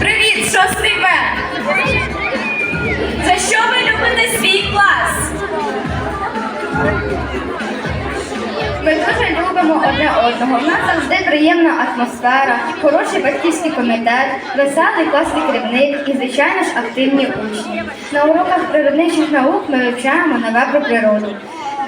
Привіт, шостий Б! За що ви любите свій клас? Ми дуже любимо одне одного. У нас завжди приємна атмосфера, хороший батьківський комітет, веселий класний керівник і, звичайно ж, активні учні. На уроках природничих наук ми вивчаємо нове про природу.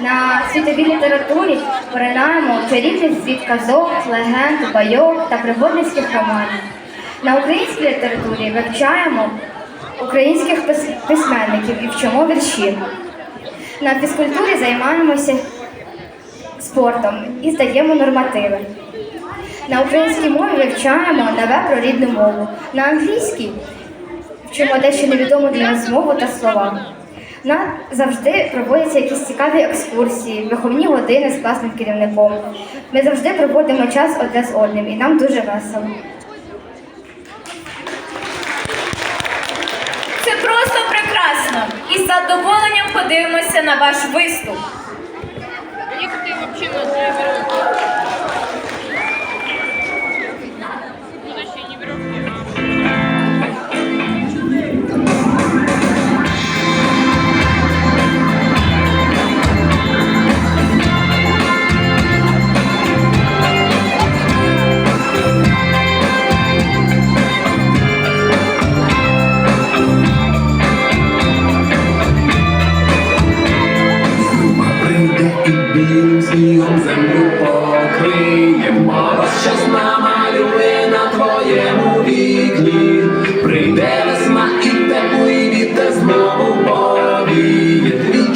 На світовій літературі поринаємо чарівний світ казок, легенд, байок та пригодницьких романів. На українській літературі вивчаємо українських письменників і вчимо вірші. На фізкультурі займаємося спортом і здаємо нормативи. На українській мові вивчаємо нове про рідну мову. На англійській вчимо дещо невідомо для нас мову та слова. У нас завжди проводяться якісь цікаві екскурсії, виховні години з класним керівником. Ми завжди проводимо час одне з одним і нам дуже весело. Це просто прекрасно! І з задоволенням подивимося на ваш виступ.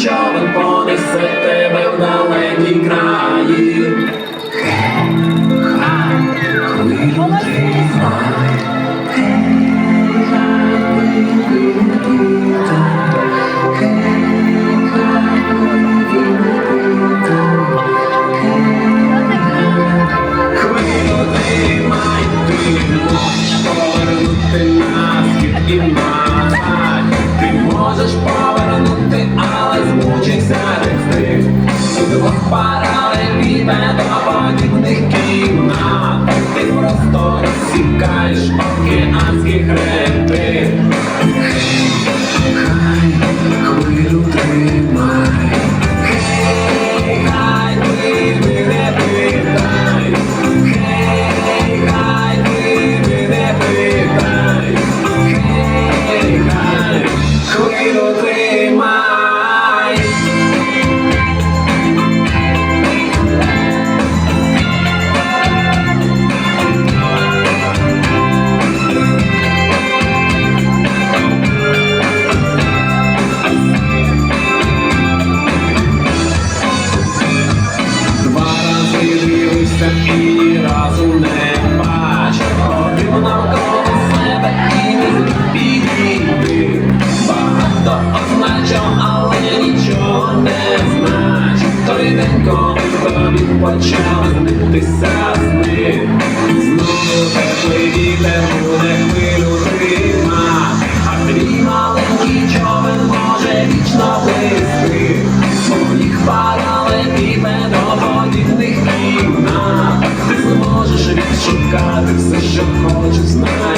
Човен понесе тебе в далекі краї. Хай хвилю У до паралеліпедоподібних кімнат Ти просто розсікаєш океанських хребти Знову теплий вітер буде хвилю рима, а твій маленький човен може вічно плисти. Своїх паралепіпе до подібних кімнат. Ти зможеш відшукати все, що хочеш знати.